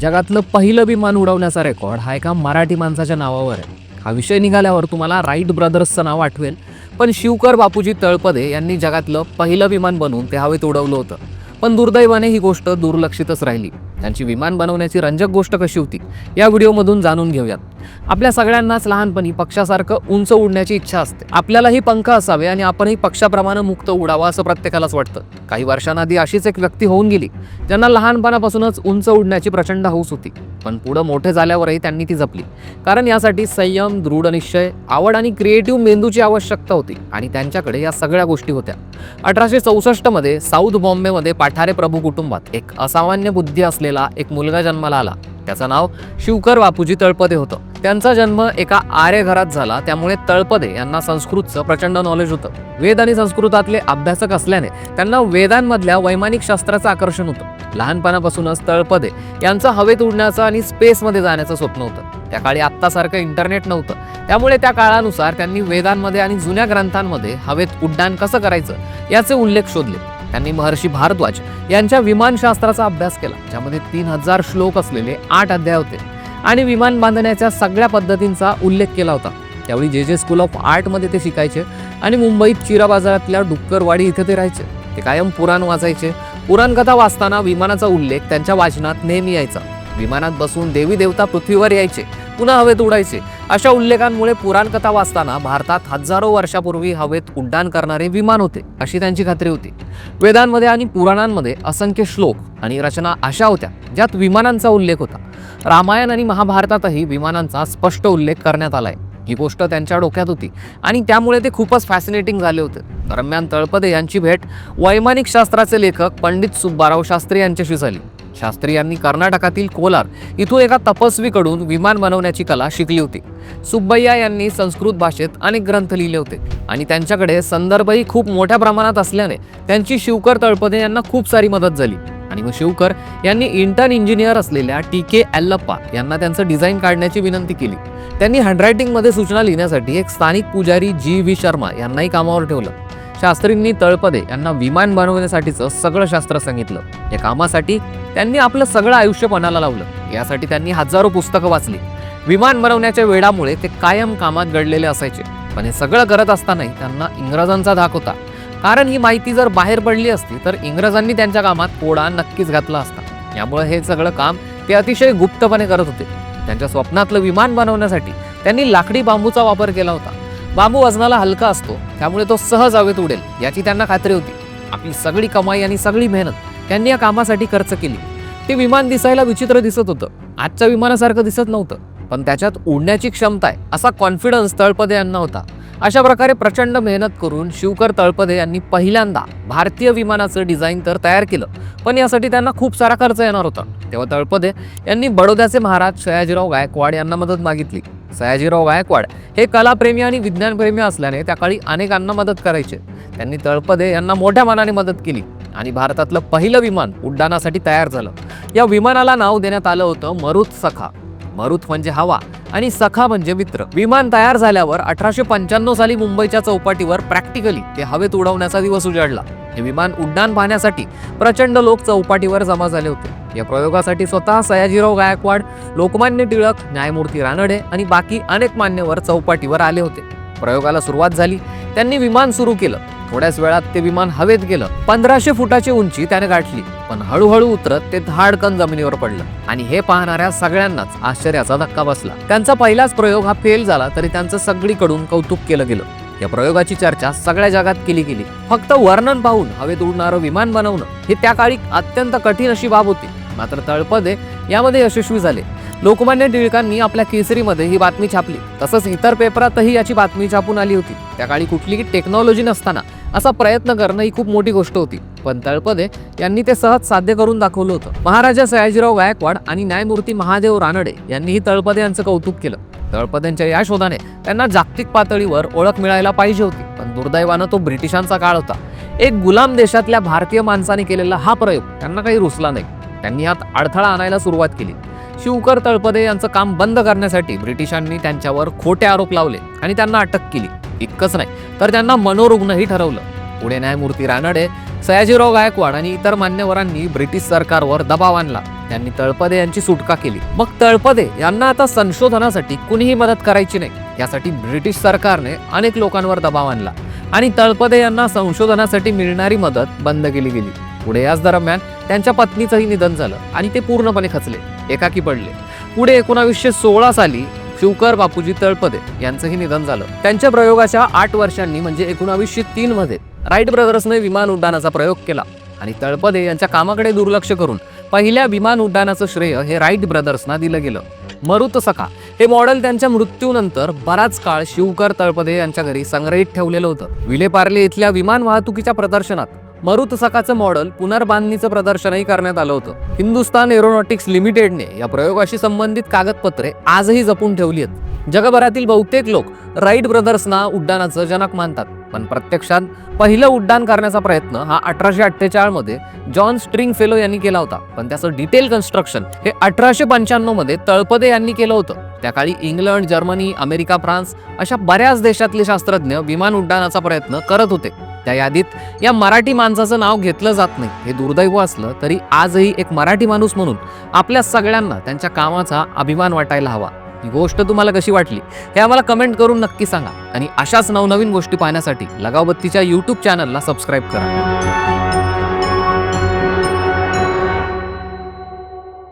जगातलं पहिलं विमान उडवण्याचा रेकॉर्ड हा एका मराठी माणसाच्या नावावर आहे. हा विषय निघाल्यावर तुम्हाला राईट ब्रदर्सचं नाव आठवेल. पण शिवकर बापूजी तळपदे यांनी जगातलं पहिलं विमान बनवून ते हवेत उडवलं होतं. पण दुर्दैवाने ही गोष्ट दुर्लक्षितच राहिली. त्यांची विमान बनवण्याची रंजक गोष्ट कशी होती या व्हिडिओमधून जाणून घेऊयात. आपल्या सगळ्यांनाच लहानपणी पक्षासारखं उंच उडण्याची इच्छा असते. आपल्यालाही पंख असावे आणि आपणही पक्षाप्रमाणे मुक्त उडावा असं प्रत्येकालाच वाटतं. काही वर्षांआधी अशीच एक व्यक्ती होऊन गेली ज्यांना लहानपणापासूनच उंच उडण्याची प्रचंड हौस होती. पण पुढं मोठे झाल्यावरही त्यांनी ती जपली. कारण यासाठी संयम दृढ निश्चय आवड आणि क्रिएटिव्ह मेंदूची आवश्यकता होती आणि त्यांच्याकडे या सगळ्या गोष्टी होत्या. अठराशे चौसष्टमध्ये साऊथ बॉम्बेमध्ये पाठारे प्रभू कुटुंबात एक असामान्य बुद्धी असलेला एक मुलगा जन्माला आला. त्याचं नाव शिवकर बापूजी तळपदे होतं. त्यांचा जन्म एका आर्य घरात झाला त्यामुळे तळपदे यांना संस्कृतचं प्रचंड नॉलेज होतं. वेद आणि संस्कृतातले अभ्यासक असल्याने त्यांना वेदांमधल्या वैमानिक शास्त्राचं आकर्षण होतं. लहानपणापासूनच तळपदे यांचं हवेत उडण्याचं आणि स्पेसमध्ये जाण्याचं स्वप्न होतं. त्या काळी आत्तासारखं इंटरनेट नव्हतं. त्यामुळे त्या काळानुसार त्यांनी वेदांमध्ये आणि जुन्या ग्रंथांमध्ये हवेत उड्डाण कसं करायचं याचे उल्लेख शोधले. त्यांनी महर्षी भारद्वाज यांच्या विमानशास्त्राचा अभ्यास केला ज्यामध्ये तीन हजार श्लोक असलेले आठ अध्याय होते. आणि विमान बांधण्याच्या सगळ्या पद्धतींचा उल्लेख केला होता. त्यावेळी जे जे स्कूल ऑफ आर्टमध्ये ते शिकायचे आणि मुंबईत चिरा बाजारातल्या डुक्करवाडी इथे ते राहायचे. ते कायम पुराण वाचायचे. पुराणकथा वाचताना विमानाचा उल्लेख त्यांच्या वाचनात नेहमी यायचा. विमानात बसून देवी देवता पृथ्वीवर यायचे पुन्हा हवेत उडायचे. अशा उल्लेखांमुळे पुराणकथा वाचताना भारतात हजारो वर्षापूर्वी हवेत उड्डाण करणारे विमान होते अशी त्यांची खात्री होती. वेदांमध्ये आणि पुराणांमध्ये असंख्य श्लोक आणि रचना अशा होत्या ज्यात विमानांचा उल्लेख होता. रामायण आणि महाभारतातही विमानांचा स्पष्ट उल्लेख करण्यात आलाय. ही गोष्ट त्यांच्या डोक्यात होती आणि त्यामुळे ते खूपच फॅसिनेटिंग झाले होते. दरम्यान तळपदे यांची भेट वैमानिक शास्त्राचे लेखक पंडित सुब्बाराव शास्त्री यांच्याशी झाली. शास्त्री यांनी कर्नाटकातील कोलार इथून एका तपस्वीकडून विमान बनवण्याची कला शिकली होती. सुब्बय्या यांनी संस्कृत भाषेत अनेक ग्रंथ लिहिले होते आणि त्यांच्याकडे संदर्भही खूप मोठ्या प्रमाणात असल्याने त्यांची शिवकर तळपदे यांना खूप सारी मदत झाली. आणि मग शिवकर यांनी इंटर्न इंजिनियर असलेल्या टी के एल्लप्पा यांना त्यांचं डिझाईन काढण्याची विनंती केली. त्यांनी हँडरायटिंगमध्ये सूचना लिहिण्यासाठी एक स्थानिक पुजारी जी व्ही शर्मा यांनाही कामावर ठेवलं. शास्त्रींनी तळपदे यांना विमान बनवण्यासाठीचं सगळं शास्त्र सांगितलं. या कामासाठी त्यांनी आपलं सगळं आयुष्य पणाला लावलं. यासाठी त्यांनी हजारो पुस्तकं वाचली. विमान बनवण्याच्या वेळामुळे ते कायम कामात गडलेले असायचे. पण हे सगळं करत असतानाही त्यांना इंग्रजांचा धाक होता. कारण ही माहिती जर बाहेर पडली असती तर इंग्रजांनी त्यांच्या कामात कोडा नक्कीच घातला असता. यामुळे हे सगळं काम ते अतिशय गुप्तपणे करत होते. त्यांच्या स्वप्नातलं विमान बनवण्यासाठी त्यांनी लाकडी बांबूचा वापर केला होता. बांबू वजनाला हलका असतो त्यामुळे तो सहज हवेत उडेल याची त्यांना खात्री होती. आपली सगळी कमाई आणि सगळी मेहनत त्यांनी या कामासाठी खर्च केली. ते विमान दिसायला विचित्र दिसत होतं. आजच्या विमानासारखं दिसत नव्हतं पण त्याच्यात उडण्याची क्षमता आहे असा कॉन्फिडन्स तळपदे यांना होता. अशा प्रकारे प्रचंड मेहनत करून शिवकर तळपदे यांनी पहिल्यांदा भारतीय विमानाचं डिझाईन तर तयार केलं. पण यासाठी त्यांना खूप सारा खर्च येणार होता. तेव्हा तळपदे यांनी बडोद्याचे महाराज सयाजीराव गायकवाड यांना मदत मागितली. सयाजीराव गायकवाड हे कलाप्रेमी आणि विज्ञानप्रेमी असल्याने त्या काळी अनेकांना मदत करायचे. त्यांनी तळपदे यांना मोठ्या मनाने मदत केली आणि भारतातलं पहिलं विमान उड्डाणासाठी तयार झालं. या विमानाला नाव देण्यात आलं होतं मरुत सखा. मरुत म्हणजे हवा. आणि सखा म्हणजे मित्र. विमान तयार झाल्यावर अठराशे पंच्याण्णव साली मुंबईच्या चौपाटीवर प्रॅक्टिकली ते हवेत उडवण्याचा दिवस उजाडला. हे विमान उड्डाण पाहण्यासाठी प्रचंड लोक चौपाटीवर जमा झाले होते. या प्रयोगासाठी स्वतः सयाजीराव गायकवाड लोकमान्य टिळक न्यायमूर्ती रानडे आणि बाकी अनेक मान्यवर चौपाटीवर आले होते. प्रयोगाला सुरुवात झाली. त्यांनी विमान सुरू केलं. थोड्याच वेळात ते विमान हवेत गेलं. पंधराशे फुटाची उंची त्याने गाठली पण हळूहळू उतरत ते धाडकन जमिनीवर पडलं. आणि हे पाहणाऱ्या सगळ्यांनाच आश्चर्याचा धक्का बसला. त्यांचा पहिलाच प्रयोग हा फेल झाला तरी त्यांचं सगळीकडून कौतुक केलं गेलं. या प्रयोगाची चर्चा सगळ्या जगात केली गेली. फक्त वर्णन पाहून हवेत उडणारं विमान बनवणं हे त्या काळी अत्यंत कठीण अशी बाब होती. मात्र तळपदे यामध्ये यशस्वी झाले. लोकमान्य टिळकांनी आपल्या केसरीमध्ये ही बातमी छापली. तसंच इतर पेपरातही याची बातमी छापून आली होती. त्या काळी कुठलीही टेक्नॉलॉजी नसताना असा प्रयत्न करणं ही खूप मोठी गोष्ट होती. पण तळपदे यांनी ते सहज साध्य करून दाखवलं होतं. महाराजा सयाजीराव गायकवाड आणि न्यायमूर्ती महादेव रानडे यांनीही तळपदे यांचं कौतुक केलं. तळपदेंच्या या शोधाने त्यांना जागतिक पातळीवर ओळख मिळायला पाहिजे होती. पण दुर्दैवानं तो ब्रिटिशांचा काळ होता. एक गुलाम देशातल्या भारतीय माणसाने केलेला हा प्रयोग त्यांना काही रुसला नाही. त्यांनी यात अडथळा आणायला सुरुवात केली. शिवकर तळपदे यांचं काम बंद करण्यासाठी ब्रिटिशांनी त्यांच्यावर खोटे आरोप लावले आणि त्यांना अटक केली. इतकंच नाही तर त्यांना मनोरुग्णही ठरवलं. पुढे न्यायमूर्ती रानडे सयाजीराव गायकवाड आणि इतर मान्यवरांनी ब्रिटिश सरकारवर दबाव आणला. त्यांनी तळपदे यांची सुटका केली. मग तळपदे यांना आता संशोधनासाठी कुणीही मदत करायची नाही यासाठी ब्रिटिश सरकारने अनेक लोकांवर दबाव आणला. आणि तळपदे यांना संशोधनासाठी मिळणारी मदत बंद केली गेली. पुढे याच दरम्यान त्यांच्या पत्नीचंही निधन झालं आणि ते पूर्णपणे खचले एकाकी पडले. पुढे एकोणावीसशे सोळा साली शिवकर बापूजी तळपदे यांचंही निधन झालं. त्यांच्या प्रयोगाच्या आठ वर्षांनी म्हणजे एकोणावीसशे तीन मध्ये राईट ब्रदर्सने विमान उड्डाणाचा प्रयोग केला आणि तळपदे यांच्या कामाकडे दुर्लक्ष करून पहिल्या विमान उड्डाणाचं श्रेय हे राईट ब्रदर्सना दिलं गेलं. मरुत सखा हे मॉडेल त्यांच्या मृत्यूनंतर बराच काळ शिवकर तळपदे यांच्या घरी संग्रहित ठेवलेलं होतं. विलेपार्ले इथल्या विमान वाहतुकीच्या प्रदर्शनात मरुत सखाचं मॉडेल पुनर्बांधणीचं प्रदर्शनही करण्यात आलं होतं. हिंदुस्तान एरोनॉटिक्स लिमिटेडने या प्रयोगाशी संबंधित कागदपत्रे आजही जपून ठेवली आहेत. जगभरातील बहुतेक लोक राईट ब्रदर्सना उड्डाणाचं जनक मानतात. पण प्रत्यक्षात पहिलं उड्डाण करण्याचा प्रयत्न हा अठराशे अठ्ठेचाळमध्ये जॉन स्ट्रिंग फेलो यांनी केला होता. पण त्याचं डिटेल कन्स्ट्रक्शन हे अठराशे पंच्याण्णवमध्ये तळपदे यांनी केलं होतं. त्या काळी इंग्लंड जर्मनी अमेरिका फ्रान्स अशा बऱ्याच देशातले शास्त्रज्ञ विमान उड्डाणाचा प्रयत्न करत होते. त्या यादीत या मराठी माणसाचं नाव घेतलं जात नाही. हे दुर्दैव असलं तरी आजही एक मराठी माणूस म्हणून आपल्या सगळ्यांना त्यांच्या कामाचा अभिमान वाटायला हवा. ही गोष्ट तुम्हाला कशी वाटली? हे आम्हाला कमेंट करून नक्की सांगा. आणि अशाच नवनवीन गोष्टी पाहण्यासाठी लगावबत्तीच्या यूट्यूब चॅनलला सबस्क्राईब करा.